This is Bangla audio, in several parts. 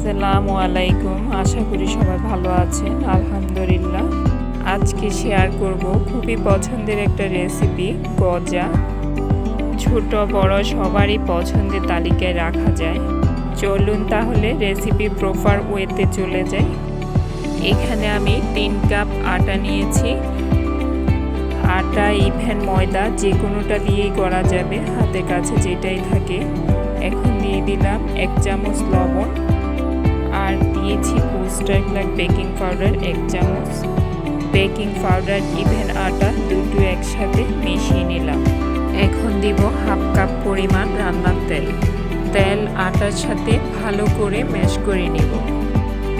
আসসালামু আলাইকুম। আশা করি সবাই ভালো আছেন। আলহামদুলিল্লাহ। আজকে শেয়ার করব খুবই পছন্দের একটা রেসিপি গজা। ছোট, বড়, সবারই পছন্দের তালিকায় রাখা যায়। চলুন তাহলে রেসিপি প্রপার ওয়েতে চলে যাই। এখানে আমি তিন কাপ আটা নিয়েছি। আটা ইভেন ময়দা যে কোনোটা দিয়েই করা যাবে। হাতের কাছে যেটাই থাকে। এখন দিয়ে দিলাম এক চামচ লবণ। আর দিয়েছি পোস্টার ব্ল্যাক বেকিং পাউডার এক চামচ। বেকিং পাউডার ইভেন আটা দুটো একসাথে মিশিয়ে নিলাম। এখন দিব হাফ কাপ পরিমাণ রান্নার তেল। তেল, আটার সাথে ভালো করে ম্যাশ করে নিব।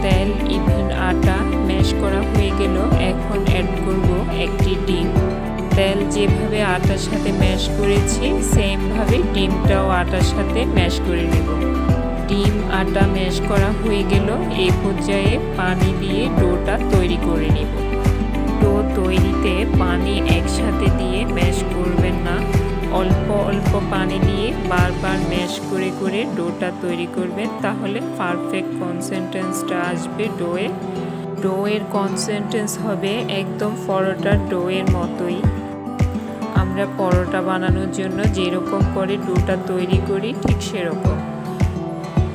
তেল ইভেন আটা ম্যাশ করা হয়ে গেল, এখন অ্যাড করব একটি ডিম। তেল যেভাবে আটার সাথে ম্যাশ করেছি সেমভাবে ডিমটাও আটার সাথে ম্যাশ করে নেব। আটা ম্যাশ করা হয়ে গেল। এই পর্যায়ে পানি দিয়ে ডোটা তৈরি করে নেব। ডো তৈরিতে পানি একসাথে দিয়ে ম্যাশ করবেন না। অল্প অল্প পানি দিয়ে বারবার ম্যাশ করে করে ডোটা তৈরি করবেন। তাহলে পারফেক্ট কনসেন্টেন্সটা আসবে ডোয়ে। ডোয়ের কনসেন্টেন্স হবে একদম পরোটার ডোয়ের মতোই। আমরা পরোটা বানানোর জন্য যেরকম করে ডোটা তৈরি করি ঠিক সেরকম।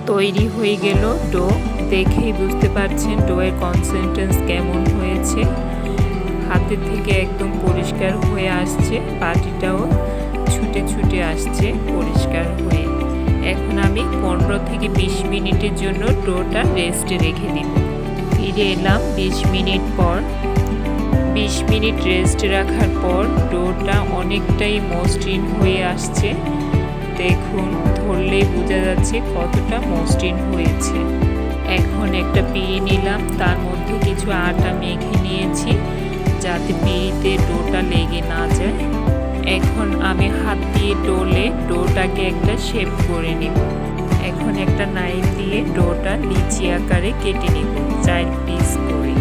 তৈরি হয়ে গেল ডো। দেখেই বুঝতে পারছেন ডোয়ের কনসেন্টেন্স কেমন হয়েছে। হাতের থেকে একদম পরিষ্কার হয়ে আসছে পাটিটাও ছুটে ছুটে আসছে পরিষ্কার হয়ে। এখন আমি পনেরো থেকে বিশ মিনিটের জন্য ডোটা রেস্টে রেখে দিব। ফিরে এলাম বিশ মিনিট পর। বিশ মিনিট রেস্ট রাখার পর ডোটা অনেকটাই মসৃণ হয়ে আসছে। দেখুন। ধরলেই বোঝা যাচ্ছে কতটা মসৃণ হয়েছে। এখন একটা পেয়ে নিলাম, তার মধ্যে কিছু আটা মেখে নিয়েছি, যাতে পিড়িতে ডোটা লেগে না যায়। এখন আমি হাত দিয়ে ডোলে ডোটাকে একটা শেপ করে নেব। এখন একটা নাইফ দিয়ে ডোটা লিচি আকারে কেটে নিব, চার পিস করে।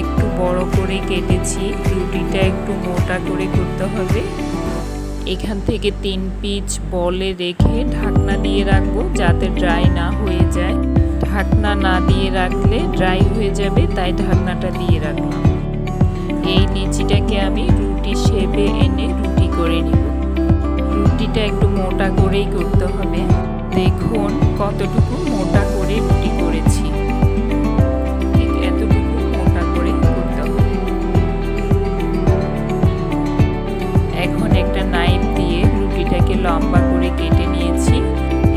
একটু বড় করে কেটেছি, রুটিটা একটু মোটা করে করতে হবে। এখান থেকে তিন পিচ বলে রেখে ঢাকনা দিয়ে রাখব যাতে ড্রাই না হয়ে যায়। ঢাকনা না দিয়ে রাখলে ড্রাই হয়ে যাবে, তাই ঢাকনাটা দিয়ে রাখলাম। এই লিচিটাকে আমি রুটি শেপে এনে রুটি করে নিব। রুটিটা একটু মোটা করেই করতে হবে। দেখুন কতটুকু করে কেটে নিয়েছি।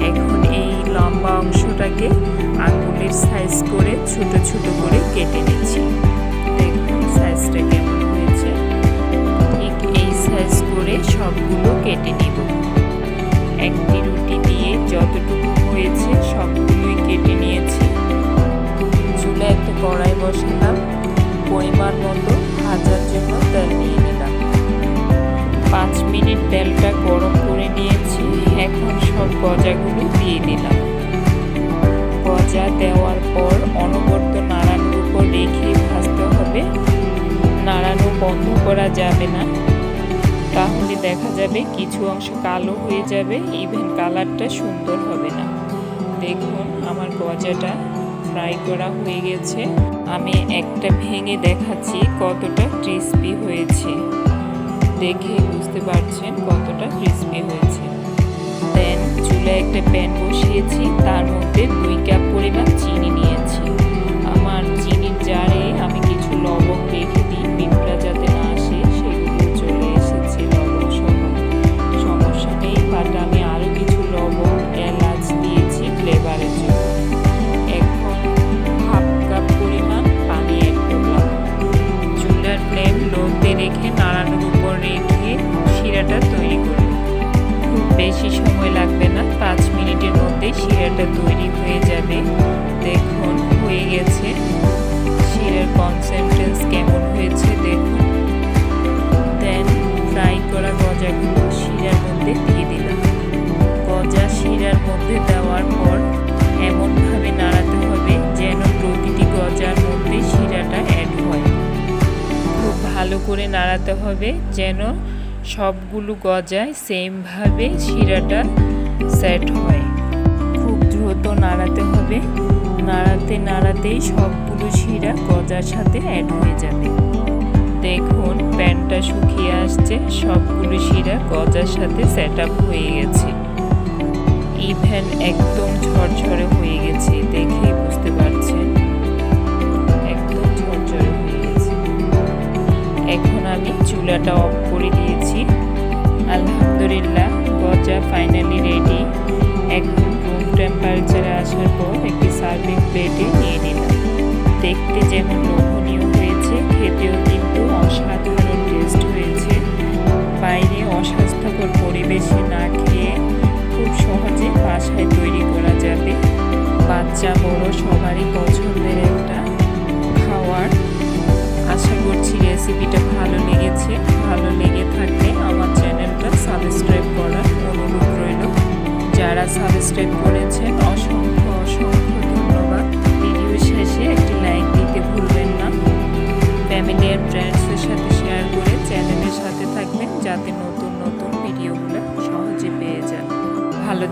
এখন এই লম্বা অংশটাকে আঙুলের সাইজ করে ছোট ছোট করে কেটে নিচ্ছি। দেখুন সাইজটা কেমন হয়েছে। ঠিক এই সাইজ করে সবগুলো কেটে নিব। একটি রুটি দিয়ে যতটুকু হয়েছে সবগুলোই কেটে নিয়েছি। চুলে একটা কড়াই বসালাম। পরিমাণ মতো ভাজার জন্য তেল নিয়ে পাঁচ মিনিট তেলটা গরম করে নিয়েছি। এখন সব গজাগুলো দিয়ে দিলাম। গজা দেওয়ার পর অনবরত নাড়ানোর উপর রেখে ভাজতে হবে। নাড়ানো বন্ধ করা যাবে না। তাহলে দেখা যাবে কিছু অংশ কালো হয়ে যাবে ইভেন কালারটা সুন্দর হবে না। দেখুন, আমার গজাটা ফ্রাই করা হয়ে গেছে। আমি একটা ভেঙে দেখাচ্ছি কতটা ক্রিস্পি হয়েছে। দেখে বুঝতে পারছেন কতটা ক্রিসপি হয়েছে। দেন চুলে একটা প্যান বসিয়েছি, তার মধ্যে দুই কাপ পরিমাণ চিনি নিয়েছি। আমার চিনির জারে আমি কিছু লবণ রেখে দিই পিঁপড়া যাতে গেছে শিরার কনসেন্ট্রেন্স কেমন হয়েছে দেখুন। দেন ফ্রাই করা গজাগুলো শিরার মধ্যে দিয়ে দিলাম। গজা শিরার মধ্যে দেওয়ার পর এমনভাবে নাড়াতে হবে যেন প্রতিটি গজার মধ্যে শিরাটা অ্যাড হয়। খুব ভালো করে নাড়াতে হবে যেন সবগুলো গজায় সেমভাবে শিরাটা সেট হয়। খুব দ্রুত নাড়াতে হবে। নাড়াতে নাড়াতেই সবগুলো শিরা গজার সাথে অ্যাড হয়ে যাবে। দেখুন প্যানটা শুকিয়ে আসছে সবগুলো শিরা গজার সাথে সেট আপ হয়ে গেছে। ইভেন একদম ঝরঝরে হয়ে গেছে, দেখেই বুঝতে পারছেন। একদম ঝরঝরে হয়ে গেছে। এখন আমি চুলাটা অফ করে দিয়েছি। আলহামদুলিল্লাহ, গজা ফাইনালি রেডি এখন টেম্পারেচারে আসার পর একটি সার্ভিং প্লেটে নিয়ে নিলাম। দেখতে যেমন লোভনীয় হয়েছে, খেতেও কিন্তু অসাধারণ টেস্ট হয়েছে। বাইরে অস্বাস্থ্যকর পরিবেশে না খেয়ে খুব সহজে বাসায় তৈরি করা যাবে। বাচ্চা বড় সবারই পছন্দের একটা খাওয়ার। আশা করছি রেসিপিটা ভালো লেগেছে।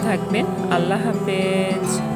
থাকবেন। আল্লাহ হাফেজ।